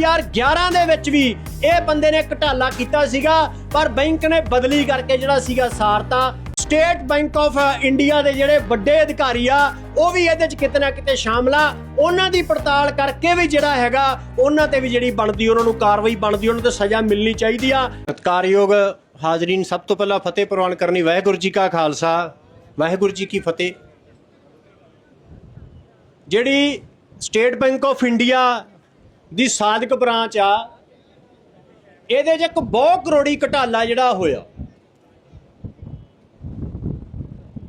2011 ਦੇ ਵਿੱਚ ਵੀ ਇਹ ਬੰਦੇ ਨੇ ਘਟਾਲਾ ਕੀਤਾ ਸੀਗਾ, ਪਰ ਬੈਂਕ ਨੇ ਬਦਲੀ ਕਰਕੇ ਜਿਹੜਾ ਸੀਗਾ ਸਾਰਤਾ, ਸਟੇਟ ਬੈਂਕ ਆਫ ਇੰਡੀਆ ਦੇ ਜਿਹੜੇ ਵੱਡੇ ਅਧਿਕਾਰੀ ਆ, ਉਹ ਵੀ ਇਹਦੇ ਚ ਕਿਤੇ ਨਾ ਕਿਤੇ ਸ਼ਾਮਲ ਆ। ਉਹਨਾਂ ਦੀ ਪੜਤਾਲ ਕਰਕੇ ਵੀ ਜਿਹੜਾ ਹੈਗਾ, ਉਹਨਾਂ ਤੇ ਵੀ ਜਿਹੜੀ ਬਣਦੀ, ਉਹਨਾਂ ਨੂੰ ਕਾਰਵਾਈ ਬਣਦੀ, ਉਹਨਾਂ ਤੇ ਸਜ਼ਾ ਮਿਲਣੀ ਚਾਹੀਦੀ ਆ। ਸਤਿਕਾਰਯੋਗ ਹਾਜ਼ਰੀਨ, ਸਭ ਤੋਂ ਪਹਿਲਾਂ ਫਤਿਹ ਪ੍ਰਵਾਨ ਕਰਨੀ ਵਾਹਿਗੁਰੂ ਜੀ ਕਾ ਖਾਲਸਾ। ਵਾਹਿਗੁਰੂ ਜੀ ਕੀ ਫਤਿਹ। ਜਿਹੜੀ ਸਟੇਟ ਬੈਂਕ ਆਫ ਇੰਡੀਆ ਦੀ ਸਾਧਕ ਬ੍ਰਾਂਚ ਆ। ਇਹਦੇ 'ਚ ਇੱਕ ਬਹੁਤ ਕਰੋੜੀ ਘਟਾਲਾ ਜਿਹੜਾ ਹੋਇਆ।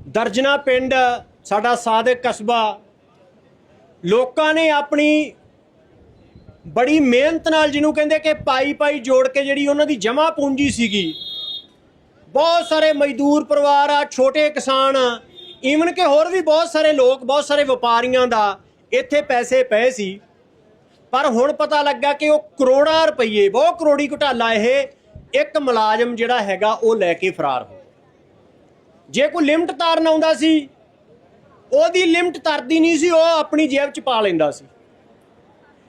ਦਰਜਨਾ ਪਿੰਡ, ਸਾਡਾ ਸਾਧਕ ਕਸਬਾ, ਲੋਕਾਂ ਨੇ ਆਪਣੀ ਬੜੀ ਮਿਹਨਤ ਨਾਲ ਜਿਹਨੂੰ ਕਹਿੰਦੇ ਕਿ ਪਾਈ ਪਾਈ ਜੋੜ ਕੇ ਜਿਹੜੀ ਉਹਨਾਂ ਦੀ ਜਮ੍ਹਾਂ ਪੂੰਜੀ ਸੀਗੀ। ਬਹੁਤ ਸਾਰੇ ਮਜ਼ਦੂਰ ਪਰਿਵਾਰ ਆ, ਛੋਟੇ ਕਿਸਾਨ ਆ। ਈਵਨ ਕਿ ਹੋਰ ਵੀ ਬਹੁਤ ਸਾਰੇ ਲੋਕ, ਬਹੁਤ ਸਾਰੇ ਵਪਾਰੀਆਂ ਦਾ ਇੱਥੇ ਪੈਸੇ ਪਏ ਸੀ। ਪਰ ਹੁਣ ਪਤਾ ਲੱਗਾ ਕਿ ਉਹ ਕਰੋੜਾਂ ਰੁਪਏ ਬਹੁਤ ਕਰੋੜੀ ਘੁਟਾਲਾ ਇਹ, ਇੱਕ ਮੁਲਾਜ਼ਮ ਜਿਹੜਾ ਹੈਗਾ ਉਹ ਲੈ ਕੇ ਫਰਾਰ ਹੋ ਜੇ ਕੋਈ ਲਿਮਟ ਤਾਰਨ ਆਉਂਦਾ ਸੀ, ਉਹਦੀ ਲਿਮਟ ਤਰਦੀ ਨਹੀਂ ਸੀ, ਉਹ ਆਪਣੀ ਜੇਬ 'ਚ ਪਾ ਲੈਂਦਾ ਸੀ।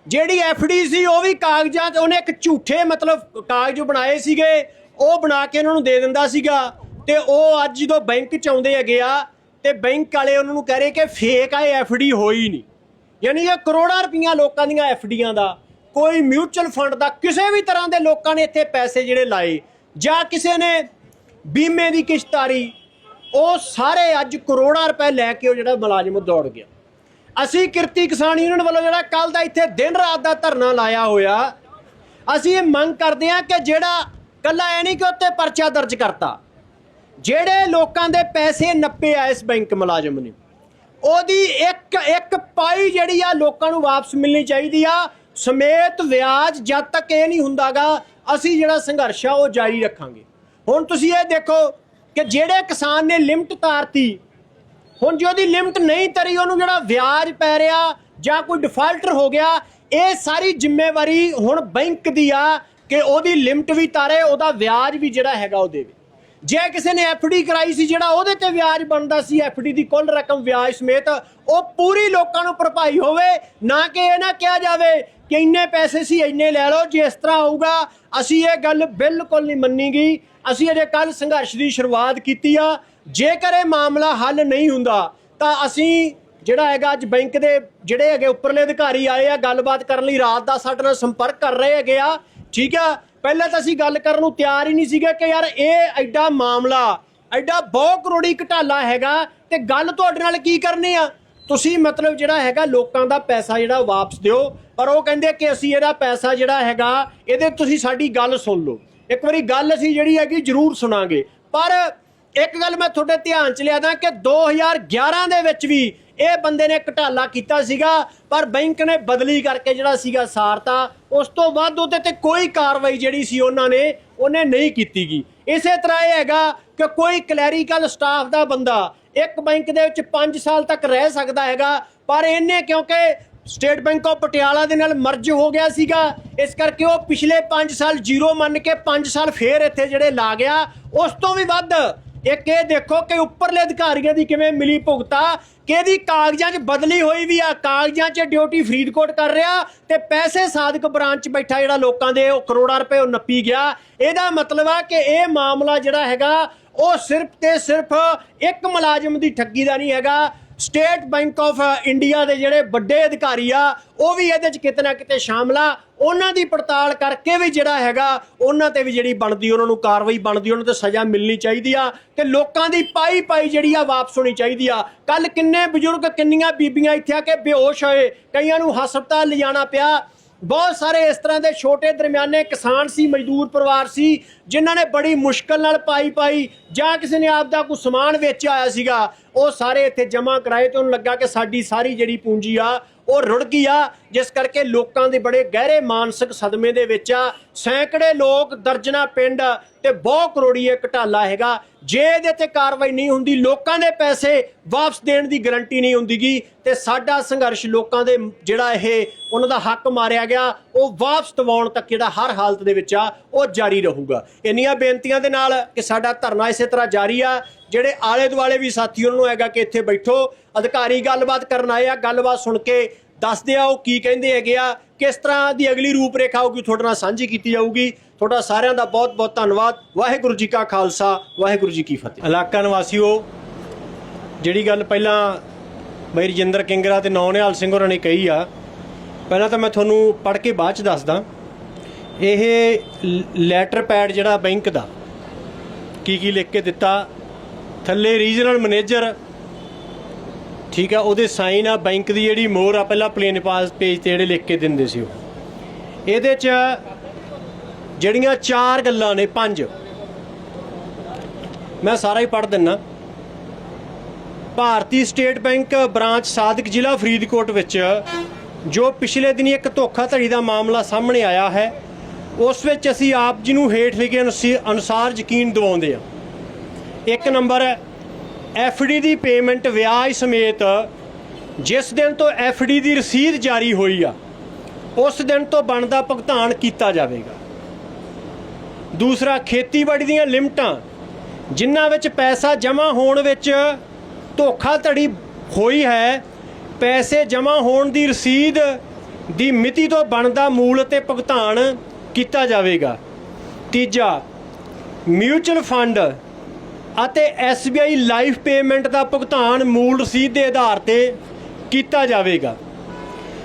ਜਿਹੜੀ ਡੀ ਸੀ, ਉਹ ਵੀ ਕਾਗਜ਼ਾਂ 'ਤੇ ਉਹਨੇ ਇੱਕ ਝੂਠੇ ਮਤਲਬ ਕਾਗਜ਼ ਬਣਾਏ ਸੀਗੇ, ਉਹ ਬਣਾ ਕੇ ਉਹਨਾਂ ਨੂੰ ਦੇ ਦਿੰਦਾ ਸੀਗਾ, ਤੇ ਉਹ ਅੱਜ ਜਦੋਂ ਬੈਂਕ 'ਚ ਆਉਂਦੇ ਹੈਗੇ ਆ, ਤੇ ਬੈਂਕ ਵਾਲੇ ਉਹਨਾਂ ਨੂੰ ਕਹਿ ਰਹੇ ਕਿ ਫੇਕ ਆ, ਇਹ ਡੀ ਹੋਈ ਨਹੀਂ। ਯਾਨੀ ਇਹ ਕਰੋੜਾਂ ਰੁਪਈਆ ਲੋਕਾਂ ਦੀਆਂ ਡੀਆਂ ਦਾ, ਕੋਈ ਮਿਊਚੁਅਲ ਫੰਡ ਦਾ, ਕਿਸੇ ਵੀ ਤਰ੍ਹਾਂ ਦੇ ਲੋਕਾਂ ਨੇ ਇੱਥੇ ਪੈਸੇ ਜਿਹੜੇ ਲਾਏ, ਜਾਂ ਕਿਸੇ ਨੇ ਬੀਮੇ ਦੀ ਕਿਸ਼ਤਾਰੀ, ਉਹ ਸਾਰੇ ਅੱਜ ਕਰੋੜਾਂ ਰੁਪਏ ਲੈ ਕੇ ਉਹ ਜਿਹੜਾ ਮੁਲਾਜ਼ਮ ਦੌੜ ਗਿਆ। ਅਸੀਂ ਕਿਰਤੀ ਕਿਸਾਨ ਯੂਨੀਅਨ ਵੱਲੋਂ ਜਿਹੜਾ ਕੱਲ ਦਾ ਇੱਥੇ ਦਿਨ ਰਾਤ ਦਾ ਧਰਨਾ ਲਾਇਆ ਹੋਇਆ, ਅਸੀਂ ਇਹ ਮੰਗ ਕਰਦੇ ਹਾਂ ਕਿ ਜਿਹੜਾ ਕੱਲਾ ਐ ਨਹੀਂ ਕਿ ਉੱਤੇ ਪਰਚਾ ਦਰਜ ਕਰਤਾ, ਜਿਹੜੇ ਲੋਕਾਂ ਦੇ ਪੈਸੇ ਨੱਪੇ ਆ ਇਸ ਬੈਂਕ ਮੁਲਾਜ਼ਮ ਨੇ ਉਹਦੀ ਇੱਕ ਇੱਕ ਪਾਈ ਜਿਹੜੀ ਆ ਲੋਕਾਂ ਨੂੰ ਵਾਪਸ ਮਿਲਣੀ ਚਾਹੀਦੀ ਆ। ਸਮੇਤ ਵਿਆਜ ਜਦ ਤੱਕ ਇਹ ਨਹੀਂ ਹੁੰਦਾਗਾ, ਅਸੀਂ ਜਿਹੜਾ ਸੰਘਰਸ਼ ਆ ਉਹ ਜਾਰੀ ਰੱਖਾਂਗੇ। ਹੁਣ ਤੁਸੀਂ ਇਹ ਦੇਖੋ ਕਿ ਜਿਹੜੇ ਕਿਸਾਨ ਨੇ ਲਿਮਟ ਤਾਰਤੀ, ਹੁਣ ਜੇ ਉਹਦੀ ਲਿਮਟ ਨਹੀਂ ਤਰੀ, ਉਹਨੂੰ ਜਿਹੜਾ ਵਿਆਜ ਪੈ ਰਿਹਾ ਜਾਂ ਕੋਈ ਡਿਫਾਲਟਰ ਹੋ ਗਿਆ, ਇਹ ਸਾਰੀ ਜ਼ਿੰਮੇਵਾਰੀ ਹੁਣ ਬੈਂਕ ਦੀ ਆ ਕਿ ਉਹਦੀ ਲਿਮਟ ਵੀ ਤਾਰੇ, ਉਹਦਾ ਵਿਆਜ ਵੀ ਜਿਹੜਾ ਹੈਗਾ ਉਹ ਦੇਵੇ। ਜੇ ਕਿਸੇ ਨੇ ਡੀ ਕਰਾਈ ਸੀ, ਜਿਹੜਾ ਉਹਦੇ ਤੇ ਵਿਆਜ ਬਣਦਾ ਸੀ ਡੀ ਦੀ ਕੁੱਲ ਰਕਮ ਵਿਆਜ ਸਮੇਤ, ਉਹ ਪੂਰੀ ਲੋਕਾਂ ਨੂੰ ਭਰਪਾਈ ਹੋਵੇ, ਨਾ ਕਿ ਇਹ ਨਾ ਕਿਹਾ ਜਾਵੇ ਕਿ ਇੰਨੇ ਪੈਸੇ ਸੀ, ਇੰਨੇ ਲੈ ਲਓ, ਜੇ ਇਸ ਤਰ੍ਹਾਂ ਹੋਊਗਾ, ਅਸੀਂ ਇਹ ਗੱਲ ਬਿਲਕੁਲ ਨਹੀਂ ਮੰਨੀ ਗਈ ਅਸੀਂ ਅਜੇ ਕੱਲ ਸੰਘਰਸ਼ ਦੀ ਸ਼ੁਰੂਆਤ ਕੀਤੀ ਆ। ਜੇਕਰ ਇਹ ਮਾਮਲਾ ਹੱਲ ਨਹੀਂ ਹੁੰਦਾ, ਤਾਂ ਅਸੀਂ ਜਿਹੜਾ ਹੈਗਾ ਅੱਜ ਬੈਂਕ ਦੇ ਜਿਹੜੇ ਹੈਗੇ ਉੱਪਰਲੇ ਅਧਿਕਾਰੀ ਆਏ ਆ, ਗੱਲਬਾਤ ਕਰਨ ਲਈ ਰਾਤ ਦਾ ਸਾਡੇ ਨਾਲ ਸੰਪਰਕ ਕਰ ਰਹੇ ਹੈਗੇ ਆ। ਠੀਕ ਆ? ਪਹਿਲਾਂ ਤਾਂ ਅਸੀਂ ਗੱਲ ਕਰਨ ਨੂੰ ਤਿਆਰ ਹੀ ਨਹੀਂ ਸੀਗੇ ਕਿ ਯਾਰ ਇਹ ਐਡਾ ਮਾਮਲਾ, ਐਡਾ ਬਹੁ ਕਰੋੜੀ ਘਟਾਲਾ ਹੈਗਾ ਤੇ ਗੱਲ ਤੁਹਾਡੇ ਨਾਲ ਕੀ ਕਰਨੀ ਆ? ਤੁਸੀਂ ਮਤਲਬ ਜਿਹੜਾ ਹੈਗਾ ਲੋਕਾਂ ਦਾ ਪੈਸਾ ਜਿਹੜਾ ਵਾਪਸ ਦਿਓ, ਪਰ ਉਹ ਕਹਿੰਦੇ ਕਿ ਅਸੀਂ ਇਹਦਾ ਪੈਸਾ ਜਿਹੜਾ ਹੈਗਾ, ਇਹਦੇ ਤੁਸੀਂ ਸਾਡੀ ਗੱਲ ਸੁਣ ਲਓ। ਇੱਕ ਵਾਰੀ ਗੱਲ ਅਸੀਂ ਜਿਹੜੀ ਹੈਗੀ ਜ਼ਰੂਰ ਸੁਣਾਂਗੇ। ਪਰ ਇੱਕ ਗੱਲ ਮੈਂ ਤੁਹਾਡੇ ਧਿਆਨ ਚ ਲਿਆਦਾ ਕਿ 2011 ਦੇ ਵਿੱਚ ਵੀ ਇਹ ਬੰਦੇ ਨੇ ਘਟਾਲਾ ਕੀਤਾ ਸੀਗਾ, ਪਰ ਬੈਂਕ ਨੇ ਬਦਲੀ ਕਰਕੇ ਜਿਹੜਾ ਸੀਗਾ ਸਾਰਤਾ, ਉਸ ਤੋਂ ਬਾਅਦ ਉਹਦੇ ਤੇ ਕੋਈ ਕਾਰਵਾਈ ਜਿਹੜੀ ਸੀ ਉਹਨਾਂ ਨੇ, ਉਹਨੇ ਨਹੀਂ ਕੀਤੀਗੀ। ਇਸੇ ਤਰ੍ਹਾਂ ਇਹ ਹੈਗਾ ਕਿ ਕੋਈ ਕਲੈਰੀਕਲ ਸਟਾਫ ਦਾ ਬੰਦਾ ਇੱਕ ਬੈਂਕ ਦੇ ਵਿੱਚ 5 ਸਾਲ ਤੱਕ ਰਹਿ ਸਕਦਾ ਹੈਗਾ, ਪਰ ਇਹਨੇ ਕਿਉਂਕਿ ਸਟੇਟ ਬੈਂਕ ਆਫ ਪਟਿਆਲਾ ਦੇ ਨਾਲ ਮਰਜ ਹੋ ਗਿਆ ਸੀਗਾ, ਇਸ ਕਰਕੇ ਉਹ ਪਿਛਲੇ 5 ਸਾਲ ਜ਼ੀਰੋ ਮੰਨ ਕੇ 5 ਸਾਲ ਫੇਰ ਇੱਥੇ ਜਿਹੜੇ ਲਾ ਗਿਆ, ਉਸ ਤੋਂ ਵੀ ਵੱਧ ਇੱਕ ਇਹ ਦੇਖੋ ਕਿ ਉੱਪਰਲੇ ਅਧਿਕਾਰੀਆਂ ਦੀ ਕਿਵੇਂ ਮਿਲੀ ਭੁਗਤਾ, ਕਿ ਇਹਦੀ ਕਾਗਜ਼ਾਂ 'ਚ ਬਦਲੀ ਹੋਈ ਵੀ ਆ, ਕਾਗਜ਼ਾਂ 'ਚ ਡਿਊਟੀ ਫਰੀਦਕੋਟ ਕਰ ਰਿਹਾ ਤੇ ਪੈਸੇ ਸਾਦਕ ਬ੍ਰਾਂਚ 'ਚ ਬੈਠਾ ਜਿਹੜਾ ਲੋਕਾਂ ਦੇ ਉਹ ਕਰੋੜਾਂ ਰੁਪਏ ਉਹ ਨੱਪੀ ਗਿਆ। ਇਹਦਾ ਮਤਲਬ ਆ ਕਿ ਇਹ ਮਾਮਲਾ ਜਿਹੜਾ ਹੈਗਾ, ਉਹ ਸਿਰਫ ਤੇ ਸਿਰਫ ਇੱਕ ਮੁਲਾਜ਼ਮ ਦੀ ਠੱਗੀ ਦਾ ਨਹੀਂ ਹੈਗਾ। ਸਟੇਟ ਬੈਂਕ ਆਫ ਇੰਡੀਆ ਦੇ ਜਿਹੜੇ ਵੱਡੇ ਅਧਿਕਾਰੀ ਆ, ਉਹ ਵੀ ਇਹਦੇ 'ਚ ਕਿਤੇ ਨਾ ਕਿਤੇ ਸ਼ਾਮਲ ਆ। ਉਹਨਾਂ ਦੀ ਪੜਤਾਲ ਕਰਕੇ ਵੀ ਜਿਹੜਾ ਹੈਗਾ, ਉਹਨਾਂ ਤੇ ਵੀ ਜਿਹੜੀ ਬਣਦੀ, ਉਹਨਾਂ ਨੂੰ ਕਾਰਵਾਈ ਬਣਦੀ, ਉਹਨਾਂ ਤੇ ਸਜ਼ਾ ਮਿਲਣੀ ਚਾਹੀਦੀ ਆ ਤੇ ਲੋਕਾਂ ਦੀ ਪਾਈ ਪਾਈ ਜਿਹੜੀ ਆ ਵਾਪਸ ਹੋਣੀ ਚਾਹੀਦੀ ਆ। ਕੱਲ ਕਿੰਨੇ ਬਜ਼ੁਰਗ, ਕਿੰਨੀਆਂ ਬੀਬੀਆਂ ਇੱਥੇ ਆ ਕੇ ਬੇਹੋਸ਼ ਹੋਏ, ਕਈਆਂ ਨੂੰ ਹਸਪਤਾਲ ਲਿਜਾਣਾ ਪਿਆ ਬਹੁਤ ਸਾਰੇ ਇਸ ਤਰ੍ਹਾਂ ਦੇ ਛੋਟੇ ਦਰਮਿਆਨੇ ਕਿਸਾਨ ਸੀ, ਮਜ਼ਦੂਰ ਪਰਿਵਾਰ ਸੀ, ਜਿਨ੍ਹਾਂ ਨੇ ਬੜੀ ਮੁਸ਼ਕਲ ਨਾਲ ਪਾਈ ਪਾਈ, ਜਾਂ ਕਿਸੇ ਨੇ ਆਪ ਦਾ ਕੋਈ ਸਮਾਨ ਵੇਚ ਆਇਆ ਸੀਗਾ, ਉਹ ਸਾਰੇ ਇੱਥੇ ਜਮ੍ਹਾਂ ਕਰਾਏ ਤੇ ਉਹਨੂੰ ਲੱਗਾ ਕਿ ਸਾਡੀ ਸਾਰੀ ਜਿਹੜੀ ਪੂੰਜੀ ਆ, ਉਹ ਰੁੜ ਗਈ ਆ, ਜਿਸ ਕਰਕੇ ਲੋਕਾਂ ਦੇ ਬੜੇ ਗਹਿਰੇ ਮਾਨਸਿਕ ਸਦਮੇ ਦੇ ਵਿੱਚ ਆ ਸੈਂਕੜੇ ਲੋਕ ਦਰਜਨਾ ਪਿੰਡ ਤੇ ਬਹੁ ਕਰੋੜੀ ਇਹ ਘਟਾਲਾ ਹੈਗਾ। ਜੇ ਇਹਦੇ ਤੇ ਕਾਰਵਾਈ ਨਹੀਂ ਹੁੰਦੀ, ਲੋਕਾਂ ਦੇ ਪੈਸੇ ਵਾਪਸ ਦੇਣ ਦੀ ਗਾਰੰਟੀ ਨਹੀਂ ਹੁੰਦੀਗੀ ਤੇ ਸਾਡਾ ਸੰਘਰਸ਼ ਲੋਕਾਂ ਦੇ ਜਿਹੜਾ ਇਹ, ਉਹਨਾਂ ਦਾ ਹੱਕ ਮਾਰਿਆ ਗਿਆ। ਉਹ ਵਾਪਸ ਦਿਵਾਉਣ ਤੱਕ ਜਿਹੜਾ ਹਰ ਹਾਲਤ ਦੇ ਵਿੱਚ ਆ, ਉਹ ਜਾਰੀ ਰਹੂਗਾ। ਇੰਨੀਆਂ ਬੇਨਤੀਆਂ ਦੇ ਨਾਲ ਕਿ ਸਾਡਾ ਧਰਨਾ ਇਸੇ ਤਰ੍ਹਾਂ ਜਾਰੀ ਆ। ਜਿਹੜੇ ਆਲੇ ਦੁਆਲੇ ਵੀ ਸਾਥੀ, ਉਹਨਾਂ ਨੂੰ ਹੈਗਾ ਕਿ ਇੱਥੇ ਬੈਠੋ। ਅਧਿਕਾਰੀ ਗੱਲਬਾਤ ਕਰਨ ਆਏ ਆ, ਗੱਲਬਾਤ ਸੁਣ ਕੇ ਦੱਸਦੇ ਆ ਉਹ ਕੀ ਕਹਿੰਦੇ ਹੈਗੇ ਆ, ਕਿਸ ਤਰ੍ਹਾਂ ਦੀ ਅਗਲੀ ਰੂਪਰੇਖਾ ਹੋਊਗੀ, ਤੁਹਾਡੇ ਨਾਲ ਸਾਂਝੀ ਕੀਤੀ ਜਾਊਗੀ। ਤੁਹਾਡਾ ਸਾਰਿਆਂ ਦਾ ਬਹੁਤ ਬਹੁਤ ਧੰਨਵਾਦ। ਵਾਹਿਗੁਰੂ ਜੀ ਕਾ ਖਾਲਸਾ, ਵਾਹਿਗੁਰੂ ਜੀ ਕੀ ਫਤਿਹ। ਇਲਾਕਾ ਨਿਵਾਸੀਓ, ਜਿਹੜੀ ਗੱਲ ਪਹਿਲਾਂ ਬਈ ਰਜਿੰਦਰ ਕਿੰਗਰਾ ਤੇ ਨੌਨਿਹਾਲ ਸਿੰਘ ਹੋਰਾਂ ਨੇ ਕਹੀ ਆ, ਪਹਿਲਾਂ ਤਾਂ ਮੈਂ ਤੁਹਾਨੂੰ ਪੜ੍ਹ ਕੇ ਬਾਅਦ ਚ ਦੱਸਦਾ, ਇਹ ਲੈਟਰ ਪੈਡ ਜਿਹੜਾ ਬੈਂਕ ਦਾ, ਕੀ ਕੀ ਲਿਖ ਕੇ ਦਿੱਤਾ, ਥੱਲੇ ਰੀਜਨਲ ਮੈਨੇਜਰ ਠੀਕ ਆ, ਉਹਦੇ ਸਾਈਨ ਆ ਬੈਂਕ ਦੀ ਜਿਹੜੀ ਮੋਹਰ ਆ, ਪਹਿਲਾਂ ਪਲੇਨ ਪਾਸ ਪੇਜ ਤੇ ਜਿਹੜੇ ਲਿਖ ਕੇ ਦਿੰਦੇ ਸੀ ਉਹ। ਇਹਦੇ ਚ ਜਿਹੜੀਆਂ ਚਾਰ ਗੱਲਾਂ ਨੇ, ਪੰਜ। ਮੈਂ ਸਾਰਾ ਹੀ ਪੜ੍ਹ ਦਿੰਨਾ। ਭਾਰਤੀ ਸਟੇਟ ਬੈਂਕ ਬ੍ਰਾਂਚ ਸਾਦਿਕ ਜ਼ਿਲ੍ਹਾ ਫਰੀਦਕੋਟ ਵਿੱਚ, ਜੋ ਪਿਛਲੇ ਦਿਨੀ ਇੱਕ ਧੋਖਾਧੜੀ ਦਾ ਮਾਮਲਾ ਸਾਹਮਣੇ ਆਇਆ ਹੈ, ਉਸ ਵਿੱਚ ਅਸੀਂ ਆਪ ਜੀ ਨੂੰ ਹੇਠ ਲਿਖੇ ਅਨੁਸੀ- ਅਨੁਸਾਰ ਯਕੀਨ ਦਿਵਾਉਂਦੇ ਹਾਂ। ਇੱਕ ਨੰਬਰ ਡੀ ਦੀ ਪੇਮੈਂਟ ਵਿਆਜ ਸਮੇਤ ਜਿਸ ਦਿਨ ਤੋਂ ਡੀ ਦੀ ਰਸੀਦ ਜਾਰੀ ਹੋਈ ਆ, ਉਸ ਦਿਨ ਤੋਂ ਬਣਦਾ ਭੁਗਤਾਨ ਕੀਤਾ ਜਾਵੇਗਾ। ਦੂਸਰਾ, ਖੇਤੀਬਾੜੀ ਦੀਆਂ ਲਿਮਟਾਂ, ਜਿਨ੍ਹਾਂ ਵਿੱਚ ਪੈਸਾ ਜਮ੍ਹਾਂ ਹੋਣ ਵਿੱਚ ਧੋਖਾਧੜੀ ਹੋਈ ਹੈ, ਪੈਸੇ ਜਮ੍ਹਾਂ ਹੋਣ ਦੀ ਰਸੀਦ ਦੀ ਮਿਤੀ ਤੋਂ ਬਣਦਾ ਮੂਲ ਅਤੇ ਭੁਗਤਾਨ ਕੀਤਾ ਜਾਵੇਗਾ। ਤੀਜਾ ਮਿਊਚੁਅਲ ਫੰਡ ਅਤੇ SBI ਲਾਈਫ ਪੇਮੈਂਟ ਦਾ ਭੁਗਤਾਨ ਮੂਲ ਰਸੀਦ ਦੇ ਆਧਾਰ ਤੇ ਕੀਤਾ ਜਾਵੇਗਾ।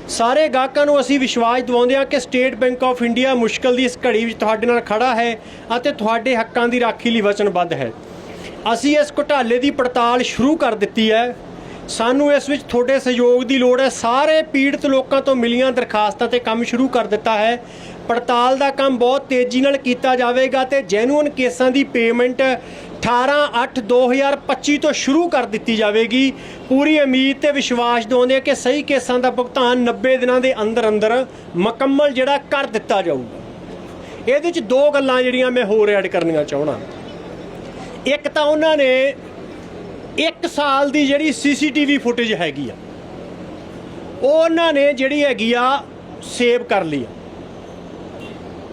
ਸਾਰੇ ਗਾਹਕਾਂ ਨੂੰ ਅਸੀਂ ਵਿਸ਼ਵਾਸ ਦਿਵਾਉਂਦੇ ਹਾਂ ਕਿ ਸਟੇਟ ਬੈਂਕ ਆਫ ਇੰਡੀਆ ਮੁਸ਼ਕਲ ਦੀ ਇਸ ਘੜੀ ਵਿੱਚ ਤੁਹਾਡੇ ਨਾਲ ਖੜਾ ਹੈ ਅਤੇ ਤੁਹਾਡੇ ਹੱਕਾਂ ਦੀ ਰਾਖੀ ਲਈ ਵਚਨਬੱਧ ਹੈ। ਅਸੀਂ ਇਸ ਘੁਟਾਲੇ ਦੀ ਪੜਤਾਲ ਸ਼ੁਰੂ ਕਰ ਦਿੱਤੀ ਹੈ। ਸਾਨੂੰ ਇਸ ਵਿੱਚ ਤੁਹਾਡੇ ਸਹਿਯੋਗ ਦੀ ਲੋੜ ਹੈ। ਸਾਰੇ ਪੀੜਤ ਲੋਕਾਂ ਤੋਂ ਮਿਲੀਆਂ ਦਰਖਾਸਤਾਂ ਤੇ ਕੰਮ ਸ਼ੁਰੂ ਕਰ ਦਿੱਤਾ ਹੈ। ਪੜਤਾਲ ਦਾ ਕੰਮ ਬਹੁਤ ਤੇਜ਼ੀ ਨਾਲ ਕੀਤਾ ਜਾਵੇਗਾ ਤੇ ਜੈਨੂਅਨ ਕੇਸਾਂ ਦੀ ਪੇਮੈਂਟ 18/8/2025 ਤੋਂ ਸ਼ੁਰੂ ਕਰ ਦਿੱਤੀ ਜਾਵੇਗੀ। ਪੂਰੀ ਉਮੀਦ ਤੇ ਵਿਸ਼ਵਾਸ ਦਿਵਾਉਂਦੇ ਹਾਂ ਕਿ ਸਹੀ ਕੇਸਾਂ ਦਾ ਭੁਗਤਾਨ 90 ਦਿਨਾਂ ਦੇ ਅੰਦਰ ਅੰਦਰ ਮੁਕੰਮਲ ਜਿਹੜਾ ਕਰ ਦਿੱਤਾ ਜਾਊਗਾ। ਇਹਦੇ ਵਿੱਚ ਦੋ ਗੱਲਾਂ ਜਿਹੜੀਆਂ ਮੈਂ ਹੋਰ ਐਡ ਕਰਨੀਆਂ ਚਾਹਣਾ ਇੱਕ ਤਾਂ ਉਹਨਾਂ ਨੇ 1 ਸਾਲ ਦੀ ਜਿਹੜੀ ਸੀਸੀਟੀਵੀ ਫੁਟੇਜ ਹੈਗੀ ਆ, ਉਹ ਉਹਨਾਂ ਨੇ ਜਿਹੜੀ ਹੈਗੀ ਆ ਸੇਵ ਕਰ ਲਈ ਆ।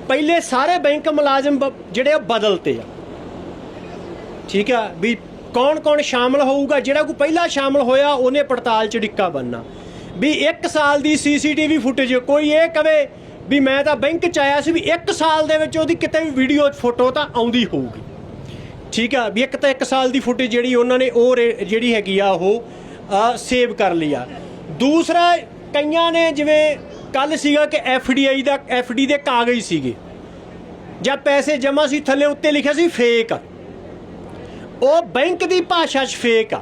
ਪਹਿਲੇ ਸਾਰੇ ਬੈਂਕ ਮੁਲਾਜ਼ਮ ਬ- ਜਿਹੜੇ ਉਹ ਬਦਲਤੇ ਆ। ਠੀਕ ਆ, ਵੀ ਕੌਣ ਕੌਣ ਸ਼ਾਮਲ ਹੋਊਗਾ, ਜਿਹੜਾ ਕੋਈ ਪਹਿਲਾਂ ਸ਼ਾਮਲ ਹੋਇਆ, ਉਹਨੇ ਪੜਤਾਲ ਚ ਡਿੱਕਾ ਬੰਨਣਾ ਵੀ 1 ਸਾਲ ਦੀ ਸੀਸੀਟੀਵੀ ਫੁਟੇਜ, ਕੋਈ ਇਹ ਕਵੇ ਵੀ ਮੈਂ ਤਾਂ ਬੈਂਕ ਚ ਆਇਆ ਸੀ ਵੀ 1 ਸਾਲ ਦੇ ਵਿੱਚ ਉਹਦੀ ਕਿਤੇ ਵੀ ਵੀਡੀਓ ਫੋਟੋ ਤਾਂ ਆਉਂਦੀ ਹੋਊਗੀ। ਠੀਕ ਆ, ਵੀ ਇੱਕ ਤਾਂ 1 ਸਾਲ ਦੀ ਫੁਟੇਜ ਜਿਹੜੀ ਉਹਨਾਂ ਨੇ ਉਹ ਰੇ- ਜਿਹੜੀ ਹੈਗੀ ਆ ਉਹ ਸੇਵ ਕਰ ਲਈ ਆ। ਦੂਸਰਾ, ਕਈਆਂ ਨੇ ਜਿਵੇਂ ਕੱਲ ਸੀਗਾ ਕਿ ਐਫਡੀਆਈ ਦਾ ਐਫਡੀ ਦੇ ਕਾਗਜ਼ ਸੀਗੇ। ਜਾਂ ਪੈਸੇ ਜਮ੍ਹਾਂ ਸੀ, ਥੱਲੇ ਉੱਤੇ ਲਿਖਿਆ ਸੀ, ਫੇਕ। ਉਹ ਬੈਂਕ ਦੀ ਭਾਸ਼ਾ 'ਚ ਫੇਕ ਆ।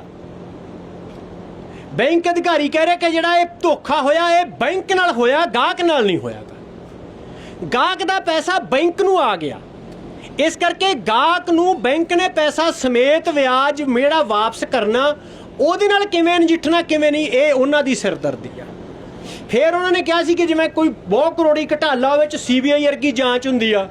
ਬੈਂਕ ਅਧਿਕਾਰੀ ਕਹਿ ਰਿਹਾ ਕਿ ਜਿਹੜਾ ਇਹ ਧੋਖਾ ਹੋਇਆ, ਇਹ ਬੈਂਕ ਨਾਲ ਹੋਇਆ, ਗਾਹਕ ਨਾਲ ਨਹੀਂ ਹੋਇਆ ਗਾ। ਗਾਹਕ ਦਾ ਪੈਸਾ ਬੈਂਕ ਨੂੰ ਆ ਗਿਆ। ਇਸ ਕਰਕੇ ਗਾਹਕ ਨੂੰ ਬੈਂਕ ਨੇ ਪੈਸਾ ਸਮੇਤ ਵਿਆਜ ਜਿਹੜਾ ਵਾਪਸ ਕਰਨਾ, ਉਹਦੇ ਨਾਲ ਕਿਵੇਂ ਨਜਿੱਠਣਾ, ਕਿਵੇਂ ਨਹੀਂ, ਇਹ ਉਹਨਾਂ ਦੀ ਸਿਰਦਰਦੀ ਆ। ਫਿਰ ਉਹਨਾਂ ਨੇ ਕਿਹਾ ਸੀ ਕਿ ਜਿਵੇਂ ਕੋਈ ਬਹੁਤ ਕਰੋੜੀ ਘਟਾਲਾ ਹੋਵੇ ਚ ਸੀਬੀਆਈ ਵਰਗੀ ਜਾਂਚ ਹੁੰਦੀ ਆ,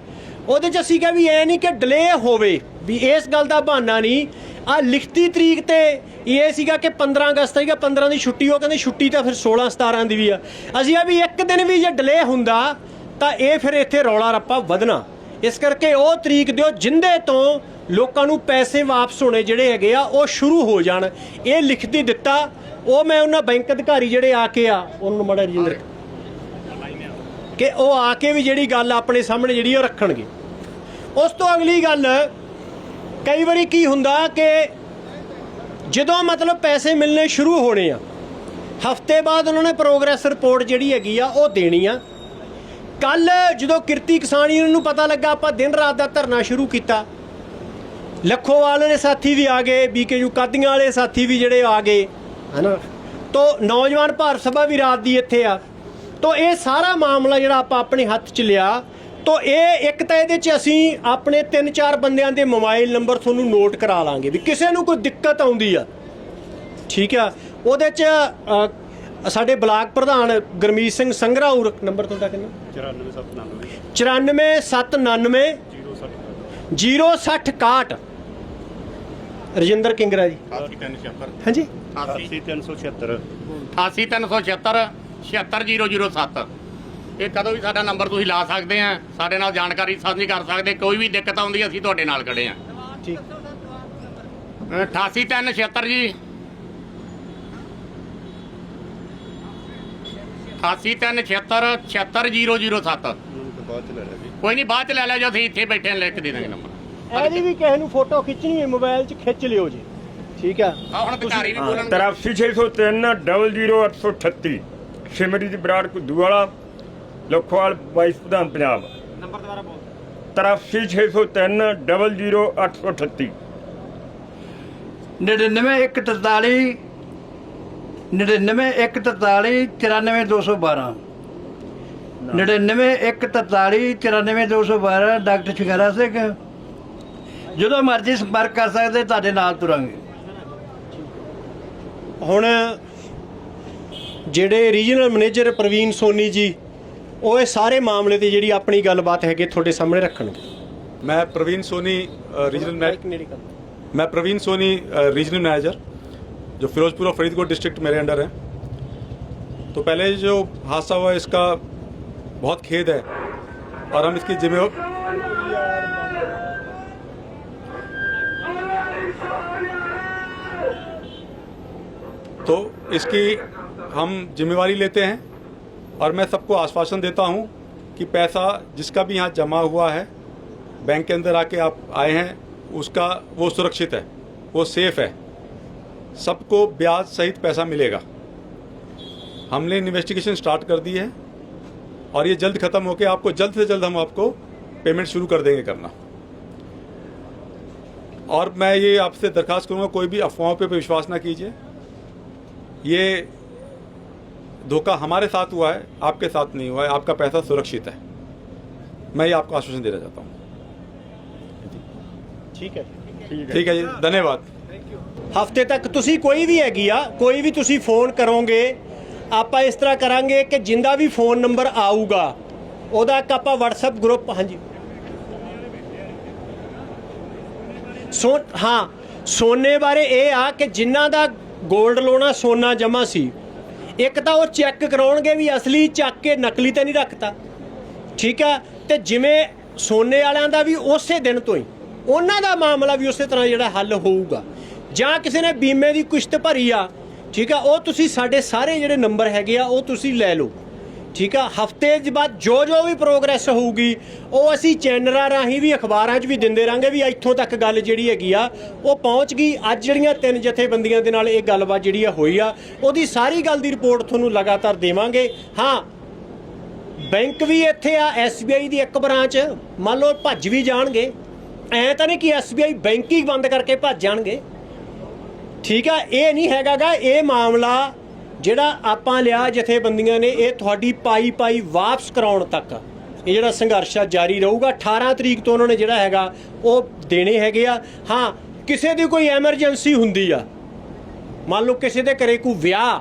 ਉਹਦੇ ਚ ਅਸੀਂ ਕਿਹਾ ਵੀ ਐ ਨਹੀਂ ਕਿ ਡਿਲੇ ਹੋਵੇ। ਵੀ ਇਸ ਗੱਲ ਦਾ ਬਹਾਨਾ ਨਹੀਂ। ਆ ਲਿਖਤੀ ਤਰੀਕ ਤੇ ਇਹ ਸੀਗਾ ਕਿ 15 ਅਗਸਤ ਸੀਗਾ 15 ਦੀ ਛੁੱਟੀ, ਉਹ ਕਹਿੰਦੇ ਛੁੱਟੀ ਤਾਂ ਫਿਰ 16 17 ਦੀ ਵੀ ਆ। ਅਸੀਂ ਆ ਵੀ ਇੱਕ ਦਿਨ ਵੀ ਜੇ ਡਿਲੇ ਹੁੰਦਾ, ਤਾਂ ਇਹ ਫਿਰ ਇੱਥੇ ਰੌਲਾ ਰੱਪਾ ਵਧਣਾ। ਇਸ ਕਰਕੇ ਉਹ ਤਰੀਕ ਦਿਓ ਜਿੰਦੇ ਤੋਂ ਲੋਕਾਂ ਨੂੰ ਪੈਸੇ ਵਾਪਸ ਹੋਣੇ ਜਿਹੜੇ ਹੈਗੇ ਆ, ਉਹ ਸ਼ੁਰੂ ਹੋ ਜਾਣ। ਇਹ ਲਿਖਤੀ ਦਿੱਤਾ, ਉਹ ਮੈਂ ਉਹਨਾਂ ਬੈਂਕ ਅਧਿਕਾਰੀ ਜਿਹੜੇ ਆ ਕੇ ਆ, ਉਹਨਾਂ ਨੂੰ ਮੜਾ ਰਜਿੰਦਰ ਕਿ ਉਹ ਆ ਕੇ ਵੀ ਜਿਹੜੀ ਗੱਲ ਆਪਣੇ ਸਾਹਮਣੇ ਜਿਹੜੀ ਉਹ ਰੱਖਣਗੇ। ਉਸ ਤੋਂ ਅਗਲੀ ਗੱਲ ਕਈ ਵਾਰੀ ਕੀ ਹੁੰਦਾ ਕਿ ਜਦੋਂ ਮਤਲਬ ਪੈਸੇ ਮਿਲਣੇ ਸ਼ੁਰੂ ਹੋਣੇ ਆ, ਹਫ਼ਤੇ ਬਾਅਦ ਉਹਨਾਂ ਨੇ ਪ੍ਰੋਗਰੈਸ ਰਿਪੋਰਟ ਜਿਹੜੀ ਹੈਗੀ ਆ, ਉਹ ਦੇਣੀ ਆ। ਕੱਲ ਜਦੋਂ ਕਿਰਤੀ ਕਿਸਾਨ ਯੂਨੀਅਨ ਨੂੰ ਪਤਾ ਲੱਗਾ, ਆਪਾਂ ਦਿਨ ਰਾਤ ਦਾ ਧਰਨਾ ਸ਼ੁਰੂ ਕੀਤਾ। ਲੱਖੋਵਾਲ ਵਾਲੇ ਸਾਥੀ ਵੀ ਆ ਗਏ ਬੀਕੇਯੂ ਕਾਦੀਆਂ ਵਾਲੇ ਸਾਥੀ ਵੀ ਜਿਹੜੇ ਆ ਗਏ, ਹਨਾ? ਤੋ ਨੌਜਵਾਨ ਭਾਰਤ ਸਭਾ ਵੀ ਰਾਤ ਦੀ ਇੱਥੇ ਆ। ਤੋ ਇਹ ਸਾਰਾ ਮਾਮਲਾ ਜਿਹੜਾ ਆਪਾਂ ਆਪਣੇ ਹੱਥ 'ਚ ਲਿਆ ਤੋ ਇਹ ਇੱਕ ਤਾਂ ਇਹਦੇ 'ਚ ਅਸੀਂ ਆਪਣੇ ਤਿੰਨ ਚਾਰ ਬੰਦਿਆਂ ਦੇ ਮੋਬਾਈਲ ਨੰਬਰ ਤੁਹਾਨੂੰ ਨੋਟ ਕਰਾ ਲਾਂਗੇ ਵੀ ਕਿਸੇ ਨੂੰ ਕੋਈ ਦਿੱਕਤ ਆਉਂਦੀ ਆ। ਠੀਕ ਆ? ਉਹਦੇ 'ਚ ਸਾਡੇ ਬਲਾਕ ਪ੍ਰਧਾਨ ਗਰਮੀਤ ਸਿੰਘ ਸੰਗਰਾਉਰ ਨੰਬਰ ਤੁਹਾਡਾ ਕਿੰਨਾ? 94799 06061 ਰਜਿੰਦਰ ਕਿੰਗਰਾ ਜੀ। 80376 ਹਾਂਜੀ? 80376 80376 76007 ਇਹ ਕਦੋਂ ਵੀ ਸਾਡਾ ਨੰਬਰ ਤੁਸੀਂ ਲਾ ਸਕਦੇ ਆ ਸਾਡੇ ਨਾਲ ਜਾਣਕਾਰੀ ਸਾਂਝੀ ਕਰ ਸਕਦੇ ਕੋਈ ਵੀ ਦਿੱਕਤ ਆਉਂਦੀ ਅਸੀਂ ਤੁਹਾਡੇ ਨਾਲ ਖੜੇ ਆ। ਠੀਕ। 88376 ਜੀ। 88376 76007 ਕੋਈ ਨਹੀਂ ਬਾਅਦ ਚ ਲੈ ਲਿਆ ਜੋ ਅਸੀਂ ਇੱਥੇ ਬੈਠੇ ਹਾਂ ਲਿਖ ਦੇ ਦਾਂਗੇ ਨੰਬਰ। ਇਹਦੀ ਵੀ ਕਿਸੇ ਨੂੰ ਫੋਟੋ ਖਿੱਚਣੀ ਹੈ ਮੋਬਾਈਲ 'ਚ ਖਿੱਚ ਲਿਓ ਜੀ। ਠੀਕ ਆ। ਆ ਹੁਣ ਭਿਖਾਰੀ ਵੀ ਬੋਲਣ ਤਰਾਸੀ ਛੇ ਸੌ ਤਿੰਨ ਡਬਲ ਜ਼ੀਰੋ ਅੱਠ ਸੌ ਅਠੱਤੀ ਸਿਮਰਜੀਤ ਬਰਾੜ ਕੁੱਦੂ ਵਾਲਾ। ਲੋਖਵਾਲ ਵਾਈਸ ਪ੍ਰਧਾਨ ਪੰਜਾਬ। ਨੰਬਰ ਦੁਬਾਰਾ ਬੋਲ। ਤਰਾਸੀ ਛੇ ਸੌ ਤਿੰਨ ਡਬਲ ਜ਼ੀਰੋ ਅੱਠ ਸੌ ਅਠੱਤੀ। 99 143 99 143 94212 99 143 94212 ਡਾਕਟਰ ਸ਼ਿਕਾਰਾ ਸਿੰਘ। ਜਦੋਂ ਮਰਜ਼ੀ ਸੰਪਰਕ ਕਰ ਸਕਦੇ ਤੁਹਾਡੇ ਨਾਲ ਤੁਰਾਂਗੇ। ਹੁਣ ਜਿਹੜੇ ਰੀਜਨਲ ਮੈਨੇਜਰ ਪ੍ਰਵੀਨ ਸੋਨੀ ਜੀ ਉਹ ਇਹ ਸਾਰੇ ਮਾਮਲੇ ਤੇ ਜਿਹੜੀ ਆਪਣੀ ਗੱਲਬਾਤ ਹੈਗੇ ਤੁਹਾਡੇ ਸਾਹਮਣੇ ਰੱਖਣਗੇ मैं प्रवीण सोनी रीजनल मैनेजर मैं प्रवीण सोनी रीजनल मैनेजर जो फिरोजपुर और फरीदकोट डिस्ट्रिक्ट मेरे अंडर है तो पहले जो हादसा हुआ इसका बहुत खेद है और हम इसकी जिम्मेवार तो इसकी हम जिम्मेवारी लेते हैं और मैं सबको आश्वासन देता हूँ कि पैसा जिसका भी यहाँ जमा हुआ है, बैंक के अंदर आके आप आए हैं, उसका वो सुरक्षित है, वो सेफ़ है। सबको ब्याज सहित पैसा मिलेगा। हमने इन्वेस्टिगेशन स्टार्ट कर दी है और ये जल्द ख़त्म होकर आपको जल्द से जल्द हम आपको पेमेंट शुरू कर देंगे करना। और मैं ये आपसे दरखास्त करूँगा, कोई भी अफवाहों पे विश्वास ना कीजिए। ये धोखा हमारे साथ हुआ है आपके साथ नहीं हुआ है आपका पैसा सुरक्षित है। मैं ये आपको आश्वासन देना चाहता हूँ। ठीक है। ਠੀਕ ਹੈ ਜੀ ਧੰਨਵਾਦ ਹਫ਼ਤੇ ਤੱਕ ਤੁਸੀਂ ਕੋਈ ਵੀ ਹੈਗੀ ਆ ਕੋਈ ਵੀ ਤੁਸੀਂ ਫੋਨ ਕਰੋਗੇ ਆਪਾਂ ਇਸ ਤਰ੍ਹਾਂ ਕਰਾਂਗੇ ਕਿ ਜਿੰਦਾ ਵੀ ਫੋਨ ਨੰਬਰ ਆਊਗਾ ਉਹਦਾ ਇੱਕ ਆਪਾਂ WhatsApp ਗਰੁੱਪ ਹਾਂਜੀ ਸੋ ਹਾਂ ਸੋਨੇ ਬਾਰੇ ਇਹ ਆ ਕਿ ਜਿਨ੍ਹਾਂ ਦਾ 골ਡ ਲੋਨਾ ਸੋਨਾ ਜਮਾ ਸੀ ਇੱਕ ਤਾਂ ਉਹ ਚੈੱਕ ਕਰਾਉਣਗੇ ਵੀ ਅਸਲੀ ਚੱਕ ਕੇ ਨਕਲੀ ਤਾਂ ਨਹੀਂ ਰੱਖਤਾ। ਠੀਕ ਆ? ਤੇ ਜਿਵੇਂ ਸੋਨੇ ਵਾਲਿਆਂ ਦਾ ਵੀ ਉਸੇ ਦਿਨ ਤੋਂ ਹੀ, ਉਹਨਾਂ ਦਾ ਮਾਮਲਾ ਵੀ ਉਸੇ ਤਰ੍ਹਾਂ ਜਿਹੜਾ ਹੱਲ ਹੋਊਗਾ। ਜਾਂ ਕਿਸੇ ਨੇ ਬੀਮੇ ਦੀ ਕਿਸ਼ਤ ਭਰੀ ਆ, ਠੀਕ ਆ? ਉਹ ਤੁਸੀਂ ਸਾਡੇ ਸਾਰੇ ਜਿਹੜੇ ਨੰਬਰ ਹੈਗੇ ਆ, ਉਹ ਤੁਸੀਂ ਲੈ ਲਓ। ਠੀਕ ਆ? ਹਫ਼ਤੇ ਦੇ ਬਾਅਦ ਜੋ ਜੋ ਵੀ ਪ੍ਰੋਗਰੈਸ ਹੋਊਗੀ, ਉਹ ਅਸੀਂ ਚੈਨਲਾਂ ਰਾਹੀਂ ਵੀ, ਅਖਬਾਰਾਂ 'ਚ ਵੀ ਦਿੰਦੇ ਰਾਂਗੇ ਵੀ ਇੱਥੋਂ ਤੱਕ ਗੱਲ ਜਿਹੜੀ ਹੈਗੀ ਆ, ਉਹ ਪਹੁੰਚ ਗਈ। ਅੱਜ ਜਿਹੜੀਆਂ ਤਿੰਨ ਜਥੇਬੰਦੀਆਂ ਦੇ ਨਾਲ ਇਹ ਗੱਲਬਾਤ ਜਿਹੜੀ ਆ ਹੋਈ ਆ, ਉਹਦੀ ਸਾਰੀ ਗੱਲ ਦੀ ਰਿਪੋਰਟ ਤੁਹਾਨੂੰ ਲਗਾਤਾਰ ਦੇਵਾਂਗੇ। ਹਾਂ, ਬੈਂਕ ਵੀ ਇੱਥੇ ਆ SBI ਦੀ ਇੱਕ ਬ੍ਰਾਂਚ, ਮੰਨ ਲਓ ਭੱਜ ਵੀ ਜਾਣਗੇ। ਐ ਤਾਂ ਨਹੀਂ ਕਿ SBI ਬੈਂਕ ਹੀ ਬੰਦ ਕਰਕੇ ਭੱਜ ਜਾਣਗੇ। ਠੀਕ ਆ? ਇਹ ਨਹੀਂ ਹੈਗਾਗਾ, ਇਹ ਮਾਮਲਾ ਜਿਹੜਾ ਆਪਾਂ ਲਿਆ ਜਥੇਬੰਦੀਆਂ ਨੇ, ਇਹ ਤੁਹਾਡੀ ਪਾਈ ਪਾਈ ਵਾਪਸ ਕਰਾਉਣ ਤੱਕ। ਇਹ ਜਿਹੜਾ ਸੰਘਰਸ਼ ਆ, ਜਾਰੀ ਰਹੂਗਾ। 18 ਤਰੀਕ ਤੋਂ ਉਹਨਾਂ ਨੇ ਜਿਹੜਾ ਹੈਗਾ, ਉਹ ਦੇਣੇ ਹੈਗੇ ਆ। ਹਾਂ, ਕਿਸੇ ਦੀ ਕੋਈ ਐਮਰਜੈਂਸੀ ਹੁੰਦੀ ਆ। ਮੰਨ ਲਓ ਕਿਸੇ ਦੇ ਘਰੇ ਕੋਈ ਵਿਆਹ,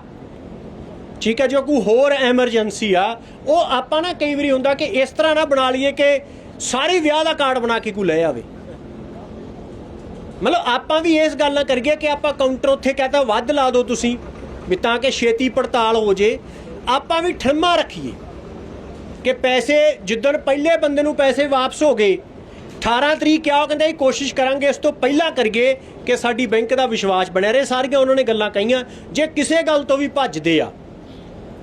ਠੀਕ ਹੈ ਜੋ ਕੋਈ ਹੋਰ ਐਮਰਜੈਂਸੀ ਆ, ਉਹ ਆਪਾਂ ਨਾ ਕਈ ਵਾਰੀ ਹੁੰਦਾ ਕਿ ਇਸ ਤਰ੍ਹਾਂ ਨਾ ਬਣਾ ਲਈਏ ਕਿ ਸਾਰੇ ਵਿਆਹ ਦਾ ਕਾਰਡ ਬਣਾ ਕੇ ਕੋਈ ਲੈ ਆਵੇ। ਮਤਲਬ ਆਪਾਂ ਵੀ ਇਸ ਗੱਲ ਨਾਲ ਕਰੀਏ ਕਿ ਆਪਾਂ ਕਾਊਂਟਰ ਉੱਥੇ ਕਹਤਾ, ਵੱਧ ਲਾ ਦਿਓ ਤੁਸੀਂ। ਵੀ ਤਾਂ ਕਿ ਛੇਤੀ ਪੜਤਾਲ ਹੋ ਜੇ, ਆਪਾਂ ਵੀ ਠਰਮਾ ਰੱਖੀਏ ਕਿ ਪੈਸੇ ਜਿੱਦਣ ਪਹਿਲੇ ਬੰਦੇ ਨੂੰ ਪੈਸੇ ਵਾਪਸ ਹੋ ਗਏ 18 ਤਰੀਕ ਕਿਹਾ ਉਹ ਕਹਿੰਦਾ ਇਹ ਕੋਸ਼ਿਸ਼ ਕਰਾਂਗੇ, ਇਸ ਤੋਂ ਪਹਿਲਾਂ ਕਰੀਏ ਕਿ ਸਾਡੀ ਬੈਂਕ ਦਾ ਵਿਸ਼ਵਾਸ ਬਣਿਆ ਰਹੇ। ਸਾਰੀਆਂ ਉਹਨਾਂ ਨੇ ਗੱਲਾਂ ਕਹੀਆਂ, ਜੇ ਕਿਸੇ ਗੱਲ ਤੋਂ ਵੀ ਭੱਜਦੇ ਆ,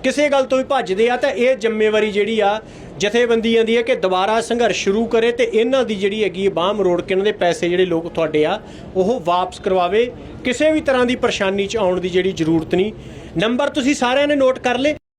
ਕਿਸੇ ਗੱਲ ਤੋਂ ਵੀ ਭੱਜਦੇ ਆ ਤਾਂ ਇਹ ਜ਼ਿੰਮੇਵਾਰੀ ਜਿਹੜੀ ਆ ਜਥੇਬੰਦੀਆਂ ਦੀ ਹੈ ਕਿ ਦੁਬਾਰਾ ਸੰਘਰਸ਼ ਸ਼ੁਰੂ ਕਰੇ ਤੇ ਇਹਨਾਂ ਦੀ ਜਿਹੜੀ ਹੈਗੀ ਬਾਹ ਮਰੋੜ ਕੇ ਇਹਨਾਂ ਦੇ ਪੈਸੇ ਜਿਹੜੇ ਲੋਕ ਤੁਹਾਡੇ ਆ, ਉਹ ਵਾਪਸ ਕਰਵਾਵੇ। ਕਿਸੇ ਵੀ ਤਰ੍ਹਾਂ ਦੀ ਪਰੇਸ਼ਾਨੀ ਚ ਆਉਣ ਦੀ ਜਿਹੜੀ ਜ਼ਰੂਰਤ ਨਹੀਂ। ਨੰਬਰ ਤੁਸੀਂ ਸਾਰਿਆਂ ਨੇ ਨੋਟ ਕਰ ਲਏ।